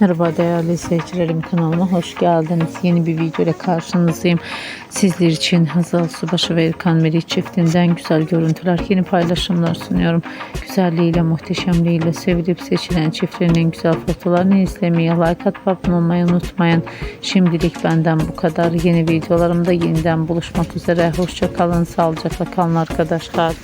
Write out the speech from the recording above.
Merhaba değerli izleyicilerim kanalıma hoş geldiniz. Yeni bir video ile karşınızdayım. Sizler için Hazal Subaşı ve Erkan Meri çiftinden güzel görüntüler, yeni paylaşımlar sunuyorum. Güzelliğiyle, muhteşemliğiyle sevilip seçilen çiftlerin güzel fotoğraflarını izlemeyi, like atıp abone olmayı unutmayın. Şimdilik benden bu kadar. Yeni videolarımda yeniden buluşmak üzere. Hoşça kalın, sağlıcakla kalın arkadaşlar.